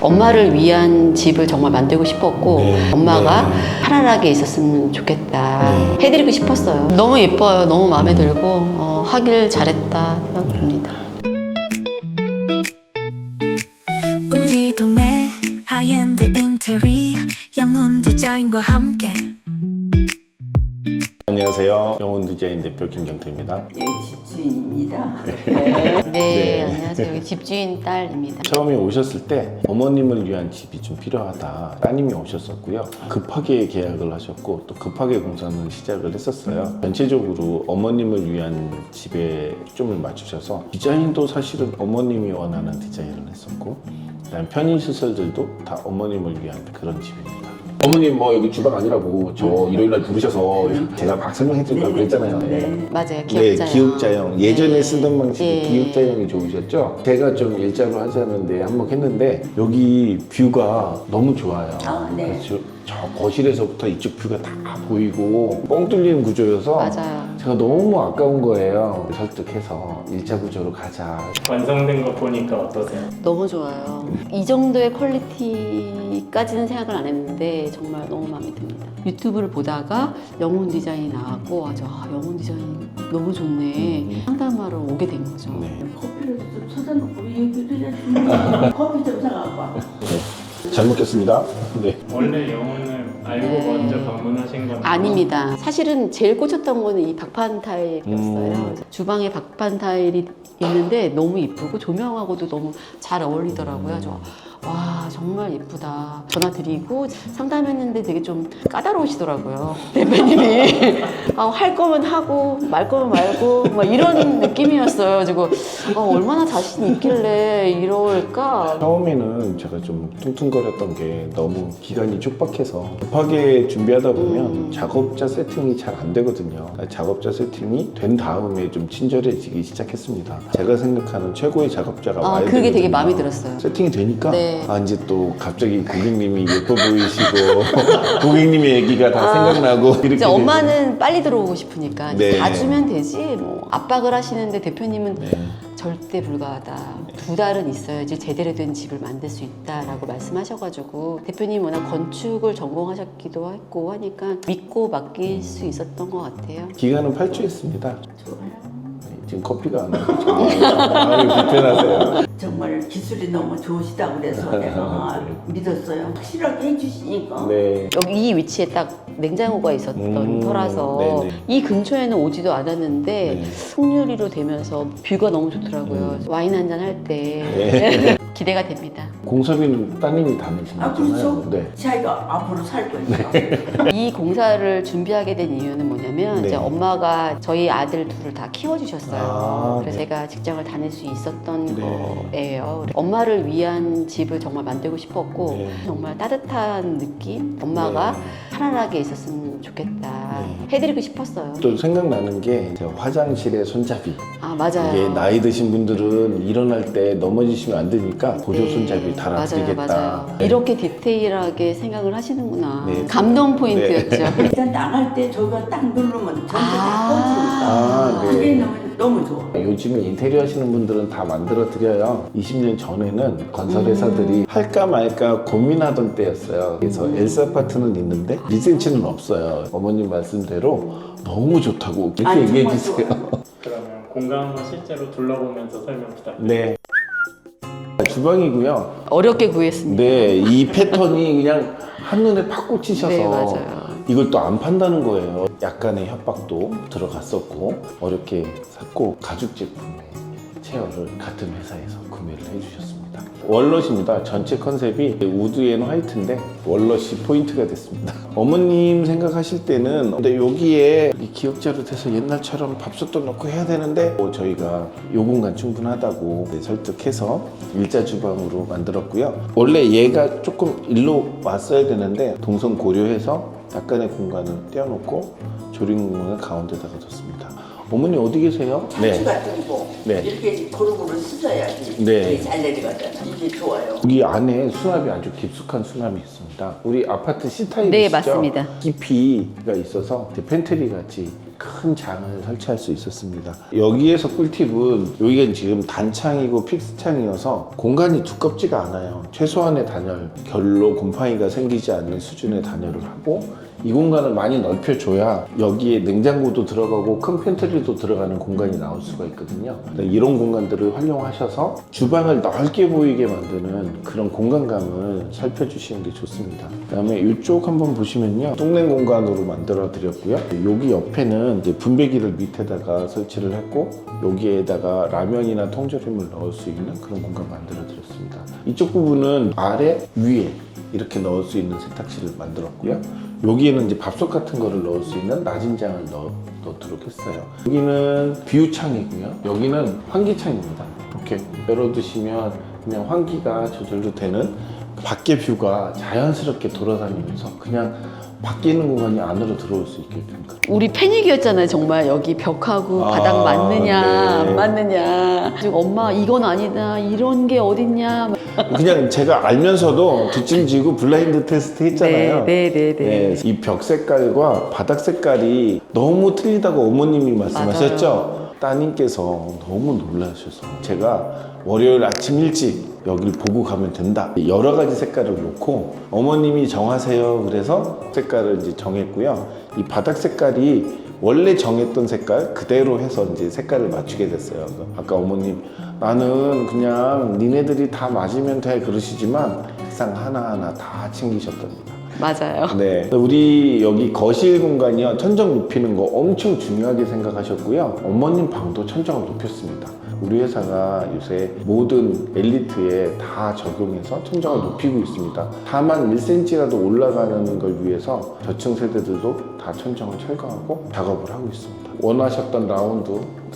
엄마를 위한 집을 정말 만들고 싶었고 네. 엄마가 네. 편안하게 있었으면 좋겠다 네. 해드리고 싶었어요 너무 예뻐요 너무 마음에 들고 어, 하길 잘했다 생각합니다 우리 동네 하이엔드 인테리어 영혼 디자인과 함께 안녕하세요. 영혼 디자인 대표 김경태입니다. 여기 집주인입니다. 네, 네. 안녕하세요 여기 집주인 딸입니다 처음에 오셨을 때 어머님을 위한 집이 좀 필요하다. 따님이 오셨었고요. 급하게 계약을 하셨고 또 급하게 공사는 시작을 했었어요. 전체적으로 어머님을 위한 집에 초점을 맞추셔서 디자인도 사실은 어머님이 원하는 디자인을 했었고 그다음 편의 시설들도 다 어머님을 위한 그런 집입니다. 어머님 뭐 여기 주방 아니라고 저 일요일 날 부르셔서 제가 막 설명해 드리려고 그랬잖아요. 네. 맞아요 네, 기억자요 기육자형. 예전에 네. 쓰던 방식이 예. 기육자형이 좋으셨죠? 제가 좀 일자로 하자는데 한몫했는데 여기 뷰가 너무 좋아요. 아, 네. 그래서 저 거실에서부터 이쪽 뷰가 다 보이고 뻥 뚫리는 구조여서 맞아요 제가 너무 아까운 거예요. 설득해서 일자 구조로 가자. 완성된 거 보니까 어떠세요? 너무 좋아요 이 정도의 퀄리티 까지는 생각을 안 했는데 정말 너무 마음에 듭니다 유튜브를 보다가 영혼 디자인이 나왔고 아, 저, 아, 영혼 디자인 너무 좋네 상담하러 오게 된 거죠 네. 커피를 좀 쏟아놓고 얘기를 해주면 커피 좀 사갖고 와. 잘 먹겠습니다. 네. 원래 영혼을 알고 네. 먼저 방문하신 건 아닙니다. 사실은 제일 꽂혔던 거는 이 박판 타일이었어요. 음. 주방에 박판 타일이 있는데 너무 이쁘고 조명하고도 너무 잘 어울리더라고요. 저, 와 정말 예쁘다. 전화 드리고 상담했는데 되게 좀 까다로우시더라고요. 대표님이 아, 할 거면 하고 말 거면 말고 막 이런 느낌이었어요. 그리고 아, 얼마나 자신 있길래 이럴까. 처음에는 제가 좀 퉁퉁거렸던 게 너무 기간이 촉박해서 급하게 준비하다 보면 음. 작업자 세팅이 잘 안 되거든요. 작업자 세팅이 된 다음에 좀 친절해지기 시작했습니다. 제가 생각하는 최고의 작업자가 아 와야 그게 되게 되거든요. 마음에 들었어요. 세팅이 되니까 네. 아 이제 또 갑자기 고객님이 예뻐 보이시고 고객님의 얘기가 다 생각나고 이렇게 아. 이제. 엄마는 빨리 들어오고 싶으니까 이제 네. 다 주면 되지 뭐 압박을 하시는데 대표님은 네. 절대 불가하다 두 달은 있어야지 제대로 된 집을 만들 수 있다라고 말씀하셔가지고 대표님 워낙 건축을 전공하셨기도 했고 하니까 믿고 맡길 수 있었던 것 같아요 기간은 8주였습니다. 좋아요. 지금 커피가 안 나고 좀 마음이 불편하세요. 정말 기술이 너무 좋으시다고 그래서 내가 믿었어요. 확실하게 해주시니까. 네. 여기 이 위치에 딱 냉장고가 있었던 음, 터라서 네네. 이 근처에는 오지도 않았는데 네. 풍류리로 되면서 뷰가 너무 좋더라고요 와인 한 잔 할때 음. 네. 기대가 됩니다 공사비는 따님이 다 내신 아. 그렇죠? 네. 자기가 앞으로 살 거니까. 이 공사를 준비하게 된 이유는 뭐냐면 네. 이제 엄마가 저희 아들 둘을 다 키워주셨어요. 아, 그래서 네. 제가 직장을 다닐 수 있었던 네. 거예요. 엄마를 위한 집을 정말 만들고 싶었고 네. 정말 따뜻한 느낌? 엄마가 네. 편안하게 있었으면 좋겠다. 네. 해드리고 싶었어요. 또 생각나는 게 제가 화장실에 손잡이 아 맞아요. 이게 나이 드신 분들은 일어날 때 넘어지시면 안 되니까 보조 네. 손잡이 달아드리겠다. 맞아요, 맞아요. 네. 이렇게 디테일하게 생각을 하시는구나. 네. 감동 포인트였죠. 일단 나갈 때 저거 딱 누르면 전체 다 꺼지니까. 아, 네. 그게 너무, 좋아. 요즘에 인테리어 하시는 분들은 다 만들어 드려요. 20년 전에는 건설회사들이 할까 말까 고민하던 때였어요. 그래서 엘사 아파트는 있는데 리센치는 없어요. 어머님 말씀대로 너무 좋다고 이렇게 아니, 얘기해 정말 주세요. 그러면 공간 한번 실제로 둘러보면서 설명 부탁드립니다. 네. 주방이고요. 어렵게 구했습니다. 네, 이 패턴이 그냥 한눈에 팍 꽂히셔서 네, 맞아요. 이걸 또 안 판다는 거예요. 약간의 협박도 들어갔었고 어렵게 샀고 가죽 제품의 체어를 같은 회사에서 구매를 해주셨습니다. 월넛입니다. 전체 컨셉이 우드 앤 화이트인데 월넛이 포인트가 됐습니다. 어머님 생각하실 때는 근데 여기에 이 기억자로 돼서 옛날처럼 밥솥도 넣고 해야 되는데 뭐 저희가 요 공간 충분하다고 네, 설득해서 일자 주방으로 만들었고요. 원래 얘가 조금 일로 왔어야 되는데 동선 고려해서 약간의 공간을 떼어놓고 조림 공간을 가운데다가 뒀습니다. 어머니 어디 계세요? 상추 같은 거 네. 이렇게 고루고루 쓰셔야지 네. 이게 잘 내려가잖아. 이게 좋아요. 여기 안에 수납이 아주 깊숙한 수납이 있습니다. 우리 아파트 C 타입이시죠? 네, 맞습니다. 깊이가 있어서 이제 팬트리 같이 큰 장을 설치할 수 있었습니다. 여기에서 꿀팁은 여기가 지금 단창이고 픽스창이어서 공간이 두껍지가 않아요. 최소한의 단열, 결로 곰팡이가 생기지 않는 수준의 단열을 하고 이 공간을 많이 넓혀줘야 여기에 냉장고도 들어가고 큰 팬트리도 들어가는 공간이 나올 수가 있거든요. 네, 이런 공간들을 활용하셔서 주방을 넓게 보이게 만드는 그런 공간감을 살펴주시는 게 좋습니다. 그다음에 이쪽 한번 보시면요, 똥냉 공간으로 만들어 드렸고요. 여기 옆에는 이제 분배기를 밑에다가 설치를 했고 여기에다가 라면이나 통조림을 넣을 수 있는 그런 공간 만들어 드렸습니다. 이쪽 부분은 아래 위에 이렇게 넣을 수 있는 세탁실을 만들었고요. 여기에는 이제 밥솥 같은 거를 넣을 수 있는 낮은 장을 넣, 넣도록 했어요. 여기는 비우창이고요. 여기는 환기창입니다. 이렇게 열어두시면 그냥 환기가 저절로 되는 밖에 뷰가 자연스럽게 돌아다니면서 그냥 바뀌는 공간이 안으로 들어올 수 있게끔 우리 패닉이었잖아요 정말. 여기 벽하고 아, 바닥 맞느냐 네. 안 맞느냐. 그리고 엄마 이건 아니다. 이런 게 어딨냐. 그냥 제가 알면서도 뒷짐지고 블라인드 테스트 했잖아요. 네네네 네. 네, 이 벽 색깔과 바닥 색깔이 너무 틀리다고 어머님이 말씀하셨죠? 따님께서 너무 놀라셔서 제가 월요일 아침 일찍 여길 보고 가면 된다. 여러 가지 색깔을 놓고 어머님이 정하세요. 그래서 색깔을 이제 정했고요. 이 바닥 색깔이 원래 정했던 색깔 그대로 해서 이제 색깔을 맞추게 됐어요. 아까 어머님 나는 그냥 니네들이 다 맞으면 돼 그러시지만 색상 하나하나 다 챙기셨답니다. 맞아요 네. 우리 여기 거실 공간이요. 천정 높이는 거 엄청 중요하게 생각하셨고요. 어머님 방도 천정을 높였습니다. 우리 회사가 요새 모든 엘리트에 다 적용해서 천정을 높이고 있습니다. 다만 1cm라도 올라가는 걸 위해서 저층 세대들도 다 천정을 철거하고 작업을 하고 있습니다. 원하셨던 라운드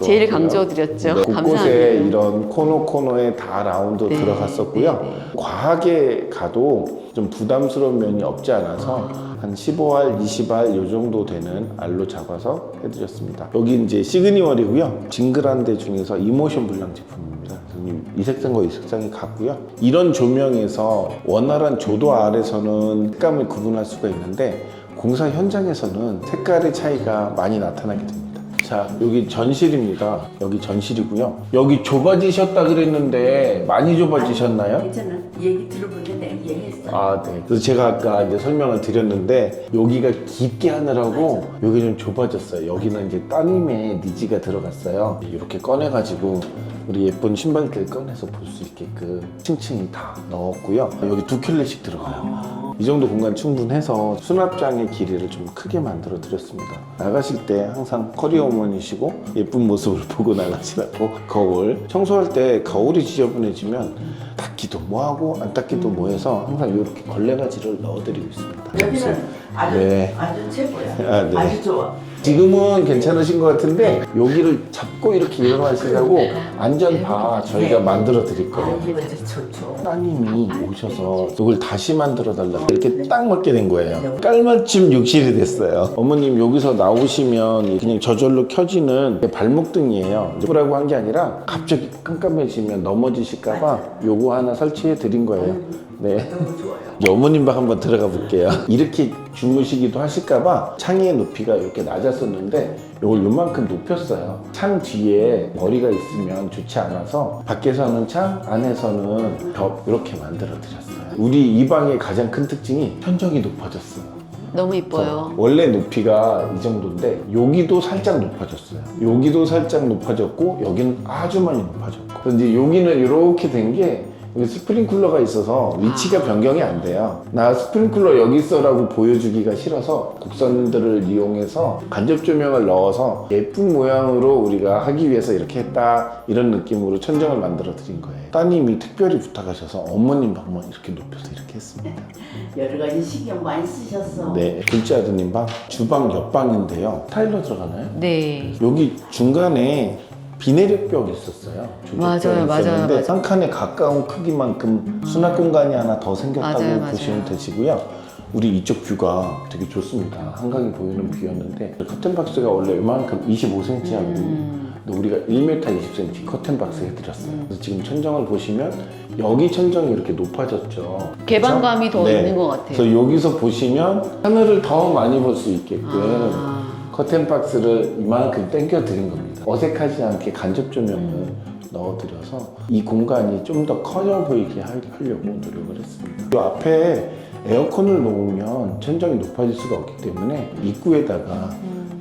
제일 들어갔고요. 강조드렸죠 네, 곳곳에 이런 코너 코너에 다 라운드 네, 들어갔었고요. 네, 네. 과하게 가도 좀 부담스러운 면이 없지 않아서 한 15알, 20알 요 정도 되는 알로 잡아서 해드렸습니다. 여기 이제 시그니월이고요. 징글한 데 중에서 이모션 블랑 제품입니다. 그래서 이 색상과 이 색상이 같고요. 이런 조명에서 원활한 조도 아래서는 색감을 구분할 수가 있는데 공사 현장에서는 색깔의 차이가 많이 나타나게 됩니다. 자, 여기 전실입니다. 여기 전실이고요. 여기 좁아지셨다 그랬는데 많이 좁아지셨나요? 괜찮아. 얘기 들어보는데 내가 이해했어. 아, 네. 그래서 제가 아까 이제 설명을 드렸는데 여기가 깊게 하느라고 여기 좀 좁아졌어요. 여기는 이제 따님의 니즈가 들어갔어요. 이렇게 꺼내가지고 우리 예쁜 신발들 꺼내서 볼 수 있게끔 층층이 다 넣었고요. 여기 두 켤레씩 들어가요. 이 정도 공간 충분해서 수납장의 길이를 좀 크게 만들어 드렸습니다. 나가실 때 항상 커리어 어머니시고 예쁜 모습을 보고 나가시라고 거울 청소할 때 거울이 지저분해지면 닦기도 뭐하고 안 닦기도 뭐해서 항상 이렇게 걸레가지를 넣어드리고 있습니다. 여기는 아주 네. 아주 최고야. 아, 네. 아주 좋아. 지금은 괜찮으신 것 같은데 여기를 잡고 이렇게 일어나시라고 안전바 저희가 만들어 드릴 아, 거예요. 이거 진짜 좋죠. 따님이 오셔서 이걸 다시 만들어 달라고 이렇게 딱 맞게 된 거예요. 깔맞춤 욕실이 됐어요. 어머님 여기서 나오시면 그냥 저절로 켜지는 발목등이에요. 뭐라고 한 게 아니라 갑자기 깜깜해지면 넘어지실까봐 요거 하나 설치해 드린 거예요. 네. 너무 좋아요. 이제 어머님 방 한번 들어가 볼게요. 이렇게 주무시기도 하실까봐 창의 높이가 이렇게 낮았었는데 이걸 요만큼 높였어요. 창 뒤에 머리가 있으면 좋지 않아서 밖에서는 창, 안에서는 벽 이렇게 만들어 드렸어요. 우리 이 방의 가장 큰 특징이 천정이 높아졌어요. 너무 이뻐요 원래 높이가 이 정도인데 여기도 살짝 높아졌어요. 여기도 살짝 높아졌고 여기는 아주 많이 높아졌고. 이제 여기는 이렇게 된 게 스프링쿨러가 있어서 위치가 변경이 안 돼요. 나 스프링쿨러 여기 있어라고 보여주기가 싫어서 곡선들을 이용해서 간접 조명을 넣어서 예쁜 모양으로 우리가 하기 위해서 이렇게 했다 이런 느낌으로 천정을 만들어 드린 거예요. 따님이 특별히 부탁하셔서 어머님 방만 이렇게 높여서 이렇게 했습니다. 여러 가지 신경 많이 쓰셨어. 네, 둘째 아드님 방 주방 옆방인데요. 타일러 들어가나요? 네 여기 중간에 비내력벽이 있었어요. 맞아요, 맞아요, 있었는데 맞아요. 한 칸에 가까운 크기만큼 수납 공간이 하나 더 생겼다고 맞아요, 맞아요. 보시면 되시고요. 우리 이쪽 뷰가 되게 좋습니다. 한강이 보이는 뷰였는데 커튼 박스가 원래 이만큼 25cm 하거든요. 음. 근데 우리가 1m 20cm 커튼 박스 해드렸어요. 그래서 지금 천정을 보시면 여기 천정이 이렇게 높아졌죠. 개방감이? 더 있는 것 같아요. 그래서 여기서 보시면 하늘을 더 많이 볼 수 있게끔 아. 커튼 박스를 이만큼 당겨 드린 겁니다. 어색하지 않게 간접 조명을 넣어드려서 이 공간이 좀 더 커져 보이게 하- 하려고 노력을 했습니다. 이 앞에 에어컨을 놓으면 천장이 높아질 수가 없기 때문에 입구에다가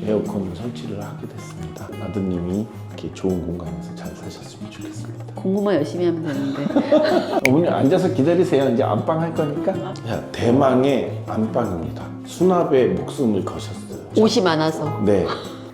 에어컨을 설치를 하게 됐습니다. 아드님이 이렇게 좋은 공간에서 잘 사셨으면 좋겠습니다. 공부만 열심히 하면 되는데. 어머니 앉아서 기다리세요. 이제 안방 할 거니까. 자, 대망의 안방입니다. 수납에 목숨을 거셨어요. 옷이 많아서. 네.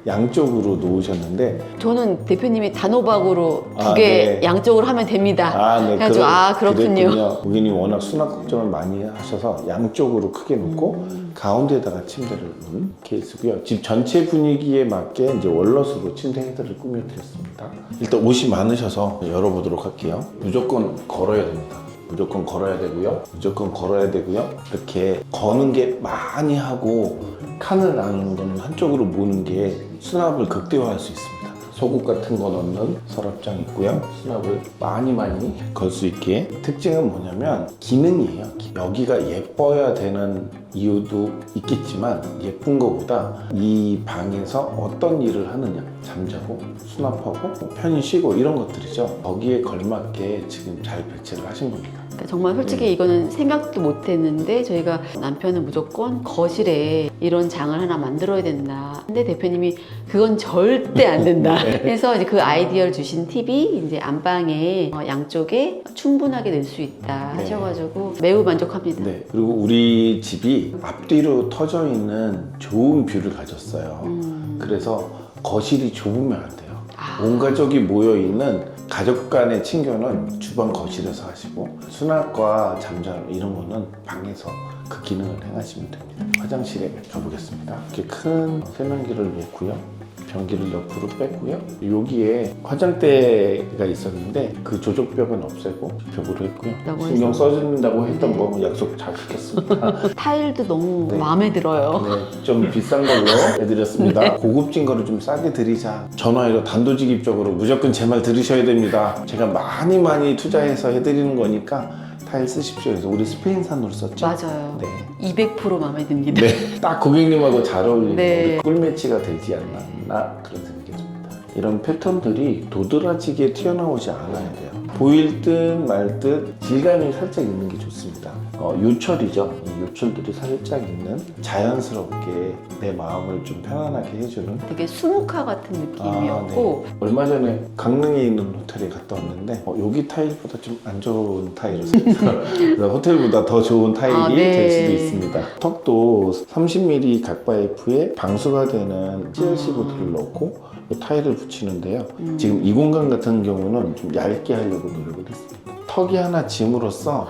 양쪽으로 놓으셨는데 저는 대표님이 단호박으로 두 아, 개 네. 양쪽으로 하면 됩니다. 아, 네. 그래가지고 그러- 아 그렇군요. 고객님 워낙 수납 걱정을 많이 하셔서 양쪽으로 크게 놓고 음. 가운데다가 침대를 놓은 케이스고요. 집 전체 분위기에 맞게 이제 월넛으로 침대 헤드를 꾸며드렸습니다. 일단 옷이 많으셔서 열어보도록 할게요. 무조건 걸어야 됩니다. 무조건 걸어야 되고요. 무조건 걸어야 되고요. 이렇게 거는 게 많이 하고 칸을 나누는 거는 한쪽으로 모는 게 수납을 극대화할 수 있습니다. 속옷 같은 거 넣는 서랍장 있고요. 수납을 많이 많이 걸 수 있게 특징은 뭐냐면 기능이에요. 여기가 예뻐야 되는 이유도 있겠지만 예쁜 거보다 이 방에서 어떤 일을 하느냐 잠자고 수납하고 뭐 편히 쉬고 이런 것들이죠. 거기에 걸맞게 지금 잘 배치를 하신 겁니다. 그러니까 정말 솔직히 네. 이거는 생각도 못 했는데 저희가 남편은 무조건 거실에 이런 장을 하나 만들어야 된다. 근데 대표님이 그건 절대 안 된다. 네. 그래서 이제 그 아이디어를 주신 팁이 이제 안방에 어, 양쪽에 충분하게 낼 수 있다 네. 하셔가지고 매우 만족합니다. 네. 그리고 우리 집이 앞뒤로 터져 있는 좋은 뷰를 가졌어요. 음. 그래서 거실이 좁으면 안 돼요. 아. 온 가족이 모여 있는 가족 간의 친교는 주방 거실에서 하시고 수납과 잠자름 이런 거는 방에서 그 기능을 행하시면 됩니다. 화장실에 가보겠습니다. 이렇게 큰 세면기를 놓고요. 변기를 옆으로 뺐고요. 여기에 화장대가 있었는데 그 조적벽은 없애고 벽으로 했고요. 라고 신경. 써준다고 했던 네. 거 약속 잘 지켰습니다. 타일도 너무 네. 마음에 들어요. 네, 좀 비싼 걸로 해드렸습니다. 고급진 거를 좀 싸게 드리자. 전화로 단도직입적으로 무조건 제 말 들으셔야 됩니다. 제가 많이 많이 투자해서 해드리는 거니까 타일 쓰십시오. 그래서 우리 스페인산으로 썼죠. 맞아요. 네. 200% 마음에 듭니다. 네, 딱 고객님하고 잘 어울리는 네. 우리 꿀 매치가 되지 않나 그런 생각이 듭니다. 이런 패턴들이 도드라지게 튀어나오지 않아야 돼요. 보일 듯 말 듯 질감이 살짝 있는 게 좋습니다. 어, 요철이죠. 이 요철들이 살짝 있는 자연스럽게 내 마음을 좀 편안하게 해주는 되게 수묵화 같은 느낌이었고 네. 얼마 전에 강릉에 있는 호텔에 갔다 왔는데 어, 여기 타일보다 좀 안 좋은. 그래서 호텔보다 더 좋은 타일이 아, 네. 될 수도 있습니다. 턱도 30mm 각 파이프에 방수가 되는 CLC 보드를 넣고 이 타일을 붙이는데요. 음. 지금 이 공간 같은 경우는 좀 얇게 하려고 노력을 했습니다. 턱이 하나 짐으로써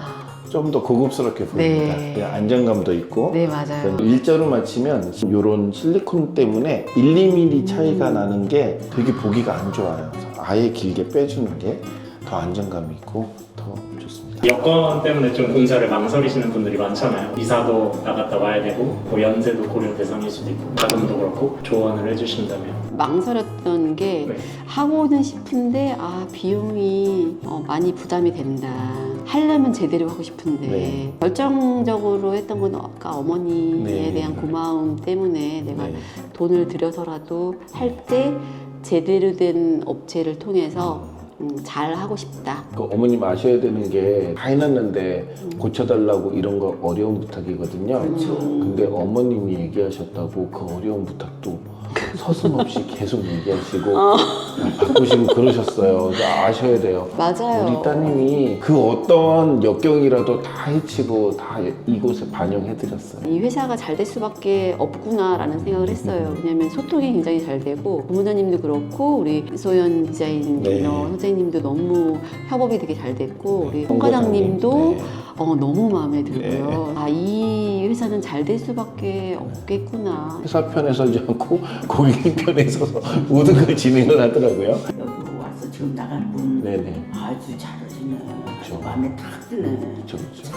좀 더 고급스럽게 보입니다. 네. 네, 안정감도 있고 네 맞아요. 일자로 맞추면 이런 실리콘 때문에 1, 2mm 차이가 나는 게 되게 보기가 안 좋아요. 아예 길게 빼주는 게 더 안정감이 있고 더 좋습니다. 여건 때문에 좀 공사를 망설이시는 분들이 많잖아요. 이사도 나갔다 와야 되고 뭐 연세도 고려 대상일 수도 있고 가금도 그렇고 조언을 해주신다면 망설였던 게 네. 하고는 싶은데 아 비용이 어, 많이 부담이 된다. 하려면 제대로 하고 싶은데 네. 결정적으로 했던 건 아까 어머니에 네. 대한 고마움 때문에 내가 네. 돈을 들여서라도 할 때 제대로 된 업체를 통해서 음, 잘 하고 싶다. 그 어머님 아셔야 되는 게다 해놨는데 고쳐달라고 이런 거 어려운 부탁이거든요. 그렇죠. 근데 어머님이 얘기하셨다고 그 어려운 부탁도 서슴 없이 계속 얘기하시고 바꾸시고 그러셨어요. 그래서 아셔야 돼요. 맞아요. 우리 따님이 그 어떤 역경이라도 다 해치고 다 이곳에 반영해드렸어요. 이 회사가 잘 될 수밖에 없구나라는 생각을 했어요. 왜냐하면 소통이 굉장히 잘 되고 부모님도 그렇고 우리 소연 디자이너 네. 선생님도 너무 협업이 되게 잘 됐고 우리 홍홍 과장님도 과장님, 네. 어, 너무 마음에 들고요. 아 이 회사는 잘 될 수밖에 없겠구나. 회사 편에 서지 않고 고객 편에 서서 모든 걸 진행을 하더라고요. 여기 와서 지금 나간 분 네네. 아주 잘하시네. 그렇죠. 마음에 탁 드네. 그렇죠, 그렇죠.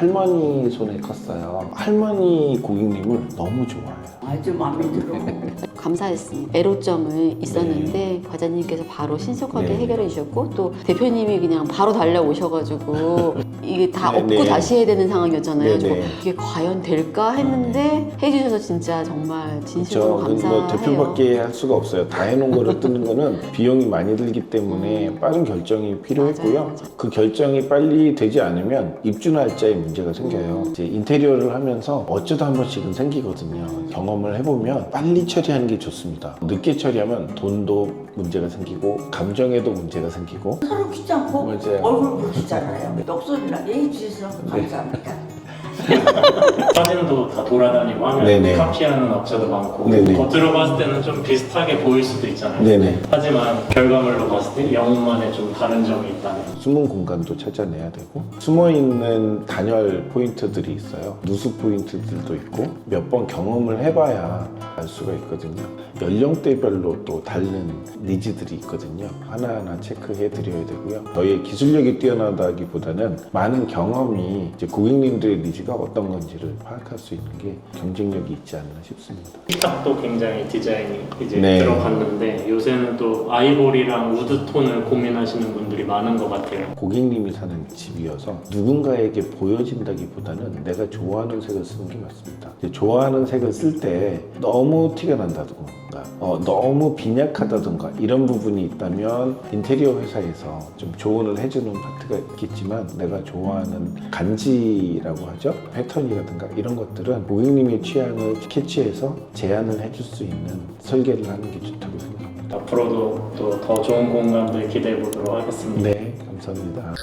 할머니 손에 컸어요. 할머니 고객님을 너무 좋아해요. 아주 마음에 들어. 감사했습니다. 애로점을 있었는데 과장님께서 바로 신속하게 네. 해결해 주셨고 또 대표님이 그냥 바로 달려오셔가지고 이게 다 네, 업고 네. 다시 해야 되는 상황이었잖아요. 네, 그래서 네. 이게 과연 될까 했는데 해주셔서 진짜 정말 진심으로 그렇죠. 감사해요. 뭐 대표밖에 할 수가 없어요. 다 해놓은 거를 뜨는 거는 비용이 많이 들기 때문에 빠른 결정이 필요했고요. 맞아요, 맞아요. 그 결정이 빨리 되지 않으면 입주 날짜에 문제가 생겨요. 이제 인테리어를 하면서 어쩌다 한 번씩은 생기거든요. 경험을 해보면 빨리 처리하는 게 좋습니다. 늦게 처리하면 돈도 문제가 생기고 감정에도 문제가 생기고 서로 귀찮고 맞아요. 얼굴 보시잖아요. 녹소리 나게 해주셔서 감사합니다. 사진도 다 돌아다니고 하면 네네. 카피하는 업체도 많고 네네. 겉으로 봤을 때는 좀 비슷하게 보일 수도 있잖아요. 네네. 하지만 결과물로 봤을 때 영웅만의 좀 다른 점이 있다면 숨은 공간도 찾아내야 되고 숨어 있는 단열 포인트들이 있어요. 누수 포인트들도 있고 몇 번 경험을 해봐야 알 수가 있거든요. 연령대별로 또 다른 니즈들이 있거든요. 하나하나 체크해 드려야 되고요. 저희의 기술력이 뛰어나다기보다는 많은 경험이 이제 고객님들의 니즈가 어떤 건지를 파악할 수 있는 게 경쟁력이 있지 않나 싶습니다. 식탁도 굉장히 디자인이 이제 네. 들어갔는데 요새는 또 아이보리랑 우드 톤을 고민하시는 분들이 많은 것 같아요. 고객님이 사는 집이어서 누군가에게 보여진다기보다는 내가 좋아하는 색을 쓰는 게 맞습니다. 좋아하는 색을 쓸 때 너무 티가 난다든가 어, 너무 빈약하다든가 이런 부분이 있다면 인테리어 회사에서 좀 조언을 해주는 파트가 있겠지만 내가 좋아하는 간지라고 하죠 패턴이라든가 이런 것들은 고객님의 취향을 캐치해서 제안을 해줄 수 있는 설계를 하는 게 좋다고 생각합니다. 앞으로도 또 더 좋은 공간들 기대해 보도록 하겠습니다. 네, 감사합니다.